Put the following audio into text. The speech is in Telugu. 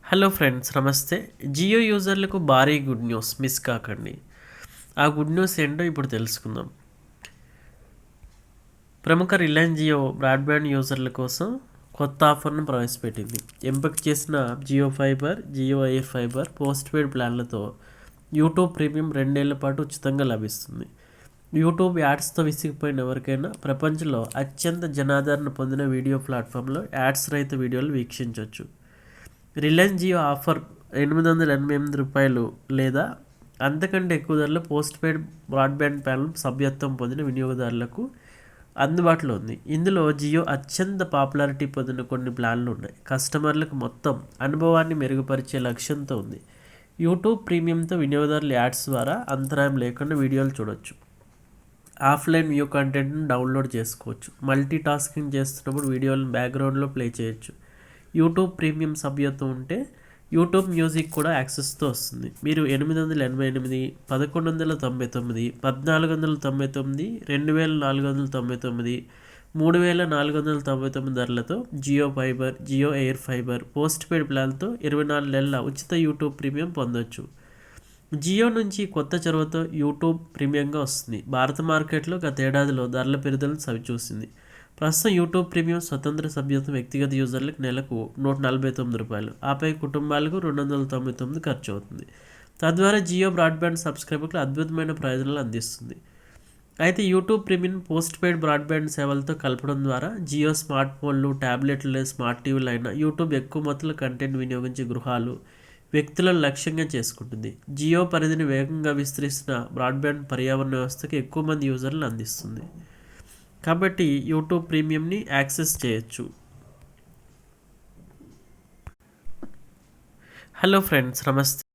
హలో ఫ్రెండ్స్ నమస్తే. జియో యూజర్లకు భారీ గుడ్ న్యూస్ మిస్ కాకండి. ఆ గుడ్ న్యూస్ ఏంటో ఇప్పుడు తెలుసుకుందాం. ప్రముఖ రిలయన్స్ జియో బ్రాడ్బ్యాండ్ యూజర్ల కోసం కొత్త ఆఫర్ను ప్రవేశపెట్టింది. ఎంపిక చేసిన Jio fiber Jio air fiber postpaid ప్లాన్లతో YouTube premium రెండేళ్ళ పాటు ఉచితంగా లభిస్తుంది. యూట్యూబ్ యాడ్స్తో విసిగిపోయిన ఎవరికైనా ప్రపంచంలో అత్యంత జనాదరణ పొందిన వీడియో ప్లాట్ఫామ్లో యాడ్స్ రహిత వీడియోలు వీక్షించవచ్చు రిలయన్స్ జియో ఆఫర్ ఎనిమిది వందల ఎనభై ఎనిమిది రూపాయలు లేదా అంతకంటే ఎక్కువ ధరలో పోస్ట్ పెయిడ్ బ్రాడ్బ్యాండ్ ప్లాన్ సభ్యత్వం పొందిన వినియోగదారులకు అందుబాటులో ఉంది. ఇందులో జియో అత్యంత పాపులారిటీ పొందిన కొన్ని ప్లాన్లు ఉన్నాయి. కస్టమర్లకు మొత్తం అనుభవాన్ని మెరుగుపరిచే లక్ష్యంతో ఉంది. యూట్యూబ్ ప్రీమియంతో వినియోగదారులు యాడ్స్ ద్వారా అంతరాయం లేకుండా వీడియోలు చూడొచ్చు. ఆఫ్లైన్ వ్యూ కంటెంట్ను డౌన్లోడ్ చేసుకోవచ్చు. మల్టీ టాస్కింగ్ చేస్తున్నప్పుడు వీడియోలను బ్యాక్గ్రౌండ్లో ప్లే చేయొచ్చు. యూట్యూబ్ ప్రీమియం సభ్యత్వం ఉంటే యూట్యూబ్ మ్యూజిక్ కూడా యాక్సెస్తో వస్తుంది. మీరు ఎనిమిది వందల ఎనభై ఎనిమిది పదకొండు వందల తొంభై తొమ్మిది పద్నాలుగు వందల తొంభై తొమ్మిది రెండు వేల నాలుగు వందల తొంభై తొమ్మిది మూడు వేల నాలుగు వందల తొంభై తొమ్మిది ధరలతో Jio fiber Jio air fiber postpaid ప్లాన్తో ఇరవై నాలుగు నెలల ఉచిత యూట్యూబ్ ప్రీమియం పొందొచ్చు. జియో నుంచి కొత్త చొరవతో యూట్యూబ్ ప్రీమియంగా వస్తుంది. భారత మార్కెట్లో గత ఏడాదిలో ధరల పెరుగుదలను సవిచూసింది. ప్రస్తుతం యూట్యూబ్ ప్రీమియం స్వతంత్ర సభ్యత్వం వ్యక్తిగత యూజర్లకు నెలకు నూట నలభై తొమ్మిది రూపాయలు. ఆపై కుటుంబాలకు రెండు వందల తొంభై తొమ్మిది ఖర్చు అవుతుంది. తద్వారా జియో బ్రాడ్బ్యాండ్ సబ్స్క్రైబర్లకు అద్భుతమైన ప్రయోజనాలు అందిస్తుంది. అయితే YouTube premium post paid broadband సేవలతో కలపడం ద్వారా జియో స్మార్ట్ ఫోన్లు ట్యాబ్లెట్లు స్మార్ట్ టీవీలు అయినా యూట్యూబ్ ఎక్కువ మొత్తంలో కంటెంట్ వినియోగించే గృహాలు వ్యక్తులను లక్ష్యంగా చేసుకుంటుంది. జియో పరిధిని వేగంగా విస్తరిస్తున్న బ్రాడ్బ్యాండ్ పర్యావరణ వ్యవస్థకు ఎక్కువ మంది యూజర్లను అందిస్తుంది. కాబట్టి యూట్యూబ్ ప్రీమియంని యాక్సెస్ చేయొచ్చు. హలో ఫ్రెండ్స్ నమస్తే.